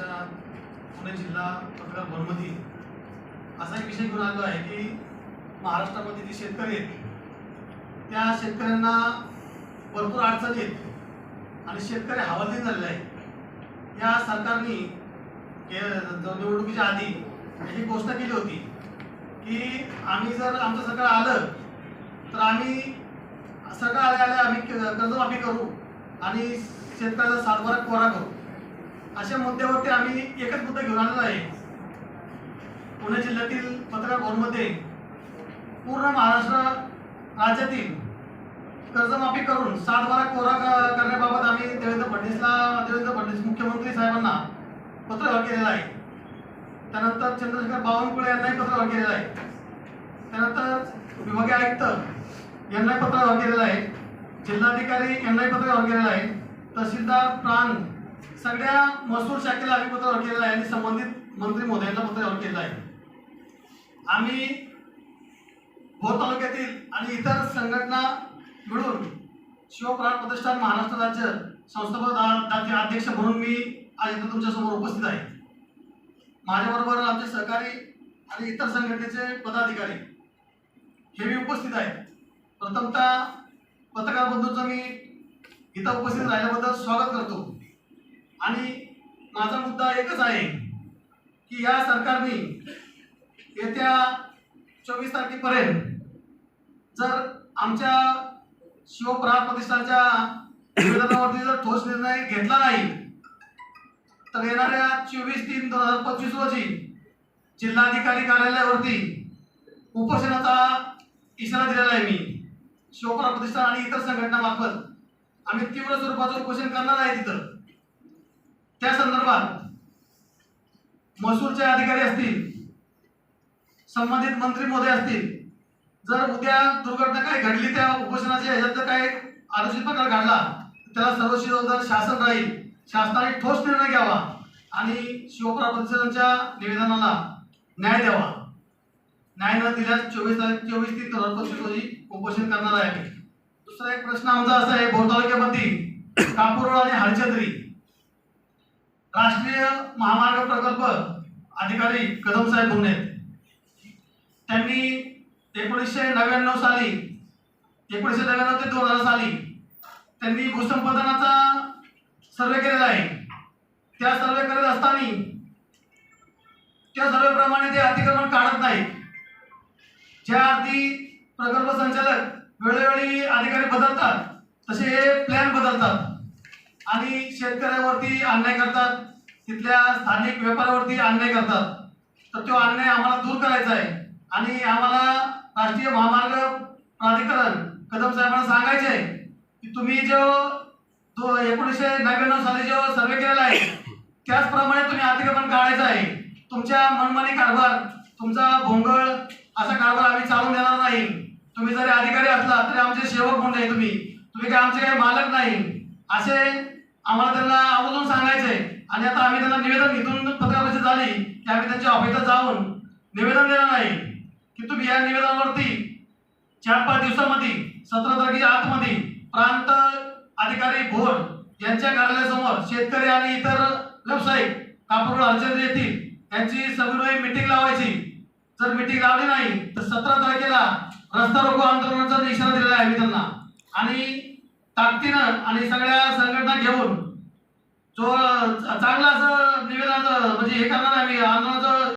आमच्या पुणे जिल्हा पत्रकार भवनमध्ये असा एक विषय घेऊन आलो आहे की महाराष्ट्रामध्ये जे शेतकरी आहेत त्या शेतकऱ्यांना भरपूर अडचणी आहेत आणि शेतकरी हवालदिल झालेला आहे या सरकारने निवडणुकीच्या आधी ही घोषणा केली होती की आम्ही जर आमचं सरकार आलं तर आम्ही सरकार आल्या आल्या आम्ही कर्जमाफी करू आणि शेतकऱ्याचा सातबारा कोरा करू. अशा मुद्द्यावरती आम्ही एकच मुद्दा घेऊन आलेला आहे. पुणे जिल्ह्यातील पत्रकार भवनमध्ये पूर्ण महाराष्ट्र राज्यातील कर्जमाफी करून सातबारा कोरा करण्याबाबत आम्ही देवेंद्र फडणवीसला देवेंद्र फडणवीस मुख्यमंत्री साहेबांना पत्र केलेलं आहे. त्यानंतर चंद्रशेखर बावनकुळे यांनाही पत्र केलेलं आहे. त्यानंतर विभागीय आयुक्त यांनाही पत्र केलेलं आहे. जिल्हाधिकारी यांनाही पत्र केलेलं आहे. तहसीलदार प्राण सगळ्या महसूल शाखेला आम्ही पत्र केलेलं आहे आणि संबंधित मंत्री महोदयांना पत्र केलेलं आहे. आम्ही भोर तालुक्यातील आणि इतर संघटना मिळून शिवप्राण प्रतिष्ठान महाराष्ट्र राज्य संस्थापक अध्यक्ष म्हणून मी आज इथं तुमच्यासमोर उपस्थित आहे. माझ्याबरोबर आमचे सहकारी आणि इतर संघटनेचे पदाधिकारी हे मी उपस्थित आहेत. प्रथमतः पत्रकार बंधूंचं मी इथं उपस्थित राहिल्याबद्दल स्वागत करतो. आणि माझा मुद्दा एकच आहे की या सरकारने येत्या चोवीस तारखेपर्यंत जर आमच्या शिवप्राण प्रतिष्ठानच्या निवेदनावरती जर ठोस निर्णय घेतला नाही तर येणाऱ्या चोवीस तीन दोन हजार पंचवीस रोजी जिल्हाधिकारी कार्यालयावरती उपोषणाचा इशारा दिलेला आहे मी. शिवप्राण प्रतिष्ठान आणि इतर संघटनामार्फत आम्ही तीव्र स्वरूपाचं उपोषण करणार आहे तिथं. त्या संदर्भात महसूलचे अधिकारी असतील संबंधित मंत्री महोदय असतील जर उद्या दुर्घटना काही घडली त्या उपोषणाच्या ह्याच्यात जर काही अनुचित प्रकार घडला त्याला सर्व जबाबदार शासन राहील. शासनाने ठोस निर्णय घ्यावा आणि शिवप्रा परिषदांच्या निवेदनाला न्याय द्यावा. न्याय न दिल्यास चोवीस तारीख चोवीस तीन दोन पंचवीस रोजी उपोषण करणार आहे. दुसरा एक प्रश्न आमचा असा आहे भोर तालुक्यामध्ये कापूर आणि हरचंद्री. राष्ट्रीय महामार्ग प्रकल्प अधिकारी कदम साहेब म्हणून त्यांनी एकोणीसशे नव्याण्णव साली एकोणीसशे नव्याण्णव ते दोन हजार साली त्यांनी भूसंपादनाचा सर्वे केलेला आहे. त्या सर्वे करत असताना त्या सर्वेप्रमाणे ते अतिक्रमण काढत नाही ज्या अर्थी प्रकल्प संचालक वेळोवेळी अधिकारी बदलतात तसे हे प्लॅन बदलतात. आणि शेतकऱ्यावरती अन्याय करतात. तिथल्या स्थानिक व्यापाऱ्यावरती अन्याय करतात. तर तो अन्याय आम्हाला दूर करायचा आहे. आणि आम्हाला राष्ट्रीय महामार्ग प्राधिकरण कदम साहेबांना सांगायचे आहे की तुम्ही जो तो एकोणीसशे नव्याण्णव साली जो सर्वे केलेला आहे त्याचप्रमाणे तुम्ही अतिक्रमण काढायचं आहे. तुमच्या मनमानी कारभार तुमचा भोंगळ असा कारभार आम्ही चालून देणार नाही. तुम्ही जरी अधिकारी असला तरी आमचे सेवक म्हणून तुम्ही? तुम्ही काय आमचे काही मालक नाही. असे आम्हाला त्यांना आवर्जून सांगायचंय. आणि आता आम्ही त्यांना निवेदन घेतून पत्रकार झाली की आम्ही त्यांच्या ऑफिसात जाऊन निवेदन देणार नाही की तुम्ही या निवेदनावरती चार पाच दिवसामध्ये सतरा तारखेच्या आतमध्ये प्रांत अधिकारी भोर यांच्या कार्यालयासमोर शेतकरी आणि इतर व्यावसायिक कापूर अर्चन येतील त्यांची सगळी मिटिंग लावायची. जर मिटिंग लावली नाही तर सतरा तारखेला रस्ता रोको आंदोलनाचा इशारा दिलेला आहे मी त्यांना. आणि ताकदीनं आणि सगळ्या संघटना घेऊन जो चांगला असं निवेदनाचं म्हणजे हे करणार आम्ही. मी आंदोलनाचं